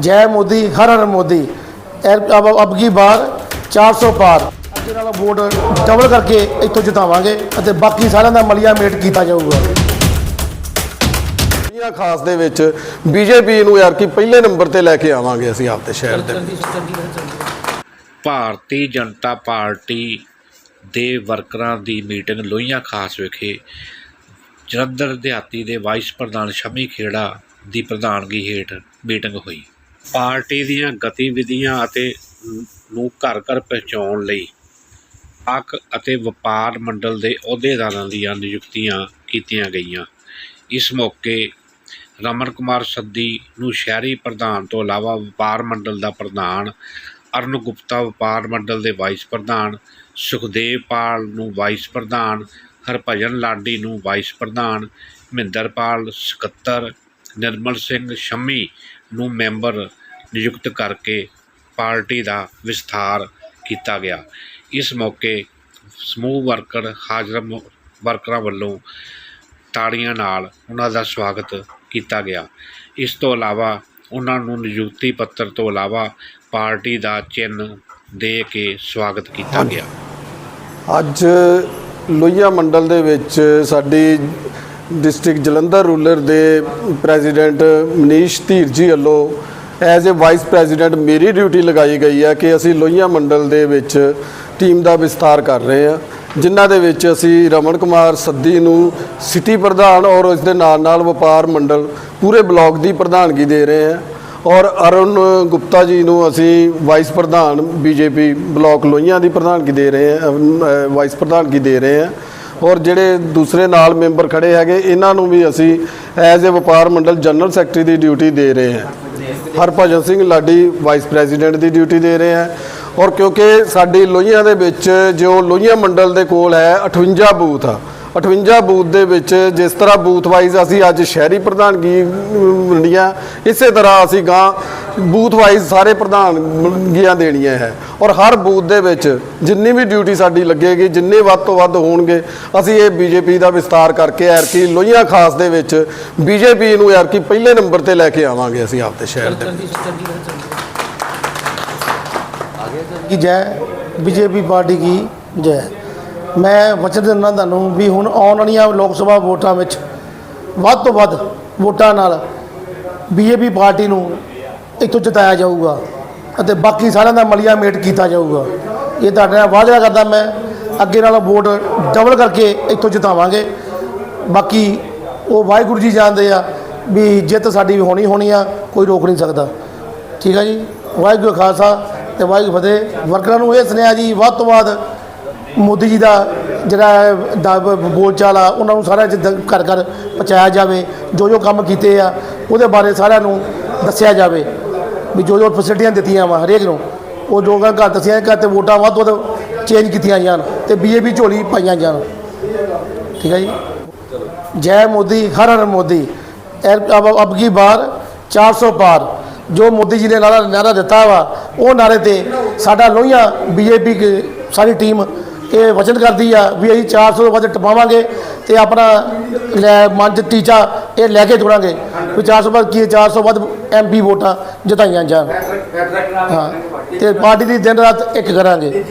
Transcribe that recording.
ਜੈ ਮੋਦੀ ਹਰ ਹਰ ਮੋਦੀ। ਅਬ ਅਬ ਕੀ ਬਾਰ 400 ਪਾਰ। ਅੱਗੇ ਨਾਲ ਵੋਟ ਡਬਲ ਕਰਕੇ ਇੱਥੋਂ ਜਿਤਾਵਾਂਗੇ ਅਤੇ ਬਾਕੀ ਸਾਰਿਆਂ ਦਾ ਮਲੀਆ ਮੇਟ ਕੀਤਾ ਜਾਊਗਾ। ਦੁਨੀਆ ਖਾਸ ਦੇ ਵਿੱਚ ਬੀਜੇਪੀ ਨੂੰ ਯਾਰ ਕਿ ਪਹਿਲੇ ਨੰਬਰ ਤੇ ਲੈ ਕੇ ਆਵਾਂਗੇ ਅਸੀਂ ਆਪਦੇ ਸ਼ਹਿਰ ਦੇ ਭਾਰਤੀ ਜਨਤਾ ਪਾਰਟੀ ਦੇ ਵਰਕਰਾਂ ਦੀ ਮੀਟਿੰਗ ਲੋਹੀਆਂ ਖਾਸ ਵਿਖੇ। ਜਲੰਧਰ ਦਿਹਾਤੀ ਦੇ ਵਾਈਸ ਪ੍ਰਧਾਨ ਸ਼ਮੀ ਖੇੜਾ ਦੀ ਪ੍ਰਧਾਨਗੀ ਹੇਠ ਮੀਟਿੰਗ ਹੋਈ। ਪਾਰਟੀ ਦੀਆਂ ਗਤੀਵਿਧੀਆਂ ਅਤੇ ਨੂੰ ਘਰ ਘਰ ਪਹੁੰਚਾਉਣ ਲਈ ਅੱਕ ਅਤੇ ਵਪਾਰ ਮੰਡਲ ਦੇ ਅਹੁਦੇਦਾਰਾਂ ਦੀਆਂ ਨਿਯੁਕਤੀਆਂ ਕੀਤੀਆਂ ਗਈਆਂ। ਇਸ ਮੌਕੇ ਰਮਨ ਕੁਮਾਰ ਸੱਦੀ ਨੂੰ ਸ਼ਹਿਰੀ ਪ੍ਰਧਾਨ ਤੋਂ ਇਲਾਵਾ ਵਪਾਰ ਮੰਡਲ ਦਾ ਪ੍ਰਧਾਨ ਅਰਨ ਗੁਪਤਾ ਵਪਾਰ ਮੰਡਲ ਦੇ ਵਾਈਸ ਪ੍ਰਧਾਨ, ਸੁਖਦੇਵ ਪਾਲ ਨੂੰ ਵਾਈਸ ਪ੍ਰਧਾਨ, ਹਰਭਜਨ ਲਾਡੀ ਨੂੰ ਵਾਈਸ ਪ੍ਰਧਾਨ, ਮਹਿੰਦਰਪਾਲ ਸਕੱਤਰ ਨਿਰਮਲ ਸਿੰਘ ਸ਼ੰਮੀ ਨੂੰ ਮੈਂਬਰ ਨਿਯੁਕਤ ਕਰਕੇ ਪਾਰਟੀ ਦਾ ਵਿਸਥਾਰ ਕੀਤਾ ਗਿਆ। ਇਸ ਮੌਕੇ ਸਮੂਹ ਵਰਕਰ, ਹਾਜ਼ਰ ਵਰਕਰਾਂ ਵੱਲੋਂ ਤਾੜੀਆਂ ਨਾਲ ਉਹਨਾਂ ਦਾ ਸਵਾਗਤ ਕੀਤਾ ਗਿਆ। ਇਸ ਤੋਂ ਇਲਾਵਾ ਉਹਨਾਂ ਨੂੰ ਨਿਯੁਕਤੀ ਪੱਤਰ ਤੋਂ ਇਲਾਵਾ ਪਾਰਟੀ ਦਾ ਚਿੰਨ੍ਹ ਦੇ ਕੇ ਸਵਾਗਤ ਕੀਤਾ ਗਿਆ। ਅੱਜ ਲੋਹੀਆ ਮੰਡਲ ਦੇ ਵਿੱਚ ਸਾਡੀ ਡਿਸਟ੍ਰਿਕਟ ਜਲੰਧਰ ਰੂਲਰ ਦੇ ਪ੍ਰੈਜ਼ੀਡੈਂਟ ਮਨੀਸ਼ ਧੀਰ ਜੀ ਵੱਲੋਂ ਐਜ਼ ਅ ਵਾਈਸ ਪ੍ਰੈਜ਼ੀਡੈਂਟ ਮੇਰੀ ਡਿਊਟੀ ਲਗਾਈ ਗਈ ਹੈ ਕਿ ਅਸੀਂ ਲੋਹੀਆ ਮੰਡਲ ਦੇ ਵਿੱਚ ਟੀਮ ਦਾ ਵਿਸਤਾਰ ਕਰ ਰਹੇ ਹਾਂ, ਜਿਨ੍ਹਾਂ ਦੇ ਵਿੱਚ ਅਸੀਂ ਰਮਨ ਕੁਮਾਰ ਸੱਦੀ ਨੂੰ ਸਿਟੀ ਪ੍ਰਧਾਨ ਔਰ ਉਸ ਦੇ ਨਾਲ ਨਾਲ ਵਪਾਰ ਮੰਡਲ ਪੂਰੇ ਬਲਾਕ ਦੀ ਪ੍ਰਧਾਨਗੀ ਦੇ ਰਹੇ ਹਾਂ ਔਰ ਅਰੁਣ ਗੁਪਤਾ ਜੀ ਨੂੰ ਅਸੀਂ ਵਾਈਸ ਪ੍ਰਧਾਨ ਬੀਜੇਪੀ ਬਲਾਕ ਲੋਹੀਆਂ ਦੀ ਪ੍ਰਧਾਨਗੀ ਦੇ ਰਹੇ ਹਾਂ ਵਾਈਸ ਪ੍ਰਧਾਨਗੀ ਦੇ ਰਹੇ ਹਾਂ। ਔਰ ਜਿਹੜੇ ਦੂਸਰੇ ਨਾਲ ਮੈਂਬਰ ਖੜੇ ਹੈਗੇ, ਇਹਨਾਂ ਨੂੰ ਵੀ ਅਸੀਂ as a Vyapar Mandal general secretary the duty ਦੇ ਰਹੇ ਹਾਂ। ਹਰਭਜਨ ਸਿੰਘ ਲਾਡੀ ਵਾਈਸ ਪ੍ਰੈਜ਼ੀਡੈਂਟ ਦੀ ਡਿਊਟੀ ਦੇ ਰਹੇ ਹਾਂ। ਔਰ ਕਿਉਂਕਿ ਸਾਡੀ ਲੋਹੀਆਂ ਦੇ ਵਿੱਚ, ਜੋ ਲੋਹੀਆਂ ਮੰਡਲ ਦੇ ਕੋਲ ਹੈ 58 ਬੂਥ ਆ। 58 ਬੂਥ ਦੇ ਵਿੱਚ ਜਿਸ ਤਰ੍ਹਾਂ ਬੂਥ ਵਾਈਜ਼ ਅਸੀਂ ਅੱਜ ਸ਼ਹਿਰੀ ਪ੍ਰਧਾਨਗੀ ਵੰਡੀਆਂ, ਇਸੇ ਤਰ੍ਹਾਂ ਅਸੀਂ ਗਾਂ ਬੂਥ ਵਾਈਜ਼ ਸਾਰੇ ਪ੍ਰਧਾਨਗੀਆਂ ਦੇਣੀਆਂ ਹੈ। ਔਰ ਹਰ ਬੂਥ ਦੇ ਵਿੱਚ ਜਿੰਨੀ ਵੀ ਡਿਊਟੀ ਸਾਡੀ ਲੱਗੇਗੀ, ਜਿੰਨੇ ਵੱਧ ਤੋਂ ਵੱਧ ਹੋਣਗੇ, ਅਸੀਂ ਇਹ ਬੀਜੇਪੀ ਦਾ ਵਿਸਤਾਰ ਕਰਕੇ ਐਰਕੀ ਲੋਹੀਆਂ ਖਾਸ ਦੇ ਵਿੱਚ ਬੀਜੇਪੀ ਨੂੰ ਐਰਕੀ ਪਹਿਲੇ ਨੰਬਰ ਤੇ ਲੈ ਕੇ ਆਵਾਂਗੇ ਅਸੀਂ ਆਪਦੇ ਸ਼ਹਿਰ ਦੇ ਕੀ ਜੈ? ਬੀਜੇਪੀ ਪਾਰਟੀ ਕੀ ਜੈ? ਮੈਂ ਵਚਨ ਦਿੰਦਾ ਤੁਹਾਨੂੰ ਵੀ ਹੁਣ ਆਉਣ ਵਾਲੀਆਂ ਲੋਕ ਸਭਾ ਵੋਟਾਂ ਵਿੱਚ ਵੱਧ ਤੋਂ ਵੱਧ ਵੋਟਾਂ ਨਾਲ ਬੀਜੇਪੀ ਪਾਰਟੀ ਨੂੰ ਇੱਥੋਂ ਜਿਤਾਇਆ ਜਾਊਗਾ ਅਤੇ ਬਾਕੀ ਸਾਰਿਆਂ ਦਾ ਮਲੀਆ ਮੇਟ ਕੀਤਾ ਜਾਊਗਾ। ਇਹ ਤੁਹਾਡੇ ਨਾਲ ਵਾਅਦਾ ਕਰਦਾ ਮੈਂ ਅੱਗੇ ਨਾਲ ਵੋਟ ਡਬਲ ਕਰਕੇ ਇੱਥੋਂ ਜਿਤਾਵਾਂਗੇ। ਬਾਕੀ ਉਹ ਵਾਹਿਗੁਰੂ ਜੀ ਜਾਣਦੇ ਆ ਵੀ ਜਿੱਤ ਸਾਡੀ ਹੋਣੀ ਹੋਣੀ ਆ, ਕੋਈ ਰੋਕ ਨਹੀਂ ਸਕਦਾ। ਠੀਕ ਆ ਜੀ? ਵਾਹਿਗੁਰੂ ਖਾਲਸਾ ਤੇ ਵਾਹਿਗੁਰੂ ਫਤਿਹ। ਵਰਕਰਾਂ ਨੂੰ ਇਹ ਸੁਨੇਹਾ ਜੀ, ਵੱਧ ਤੋਂ ਵੱਧ ਮੋਦੀ ਜੀ ਦਾ ਜਿਹੜਾ ਦਾ ਬੋਲਚਾਲ ਆ, ਉਹਨਾਂ ਨੂੰ ਸਾਰਾ ਜਿੱਦਾਂ ਘਰ ਘਰ ਪਹੁੰਚਾਇਆ ਜਾਵੇ, ਜੋ ਜੋ ਕੰਮ ਕੀਤੇ ਆ, ਉਹਦੇ ਬਾਰੇ ਸਾਰਿਆਂ ਨੂੰ ਦੱਸਿਆ ਜਾਵੇ ਵੀ ਜੋ ਜੋ ਫੈਸਿਲਿਟੀਆਂ ਦਿੱਤੀਆਂ ਵਾ ਹਰੇਕ ਨੂੰ। ਉਹ ਜੋ ਘਰ ਦੱਸਿਆ ਕਿ ਤੇ ਵੋਟਾਂ ਵੱਧ ਤੋਂ ਵੱਧ ਚੇਂਜ ਕੀਤੀਆਂ ਜਾਣ ਤੇ ਬੀਜੇਪੀ ਝੋਲੀ ਪਾਈਆਂ ਜਾਣ। ਠੀਕ ਹੈ ਜੀ? ਜੈ ਮੋਦੀ, ਹਰ ਹਰ ਮੋਦੀ। ਐਰ- ਅਬ ਅਬ ਕੀ ਬਾਰ 400 ਪਾਰ। ਜੋ ਮੋਦੀ ਜੀ ਨੇ ਨਾਰਾ ਨਾਰਾ ਦਿੱਤਾ ਵਾ, ਉਹ ਨਾਰੇ ਤੇ ਸਾਡਾ ਲੋਹੀਆਂ ਬੀਜੇਪੀ ਸਾਰੀ ਟੀਮ ਇਹ ਵਚਨ ਕਰਦੀ ਆ ਵੀ ਅਸੀਂ 400 ਤੋਂ ਵੱਧ ਟਪਾਵਾਂਗੇ ਤੇ ਆਪਣਾ ਲੈ ਮਨ 'ਚ ਟੀਚਾ ਇਹ ਲੈ ਕੇ ਜੁੜਾਂਗੇ। ਵੀ 400 ਵੱਧ ਕੀ ਹੈ, 400 ਵੱਧ ਐਮਪੀ ਵੋਟਾਂ ਜਿਤਾਈਆਂ ਜਾਣ। ਹਾਂ ਤੇ ਪਾਰਟੀ ਦੀ ਦਿਨ ਰਾਤ ਇੱਕ ਕਰਾਂਗੇ।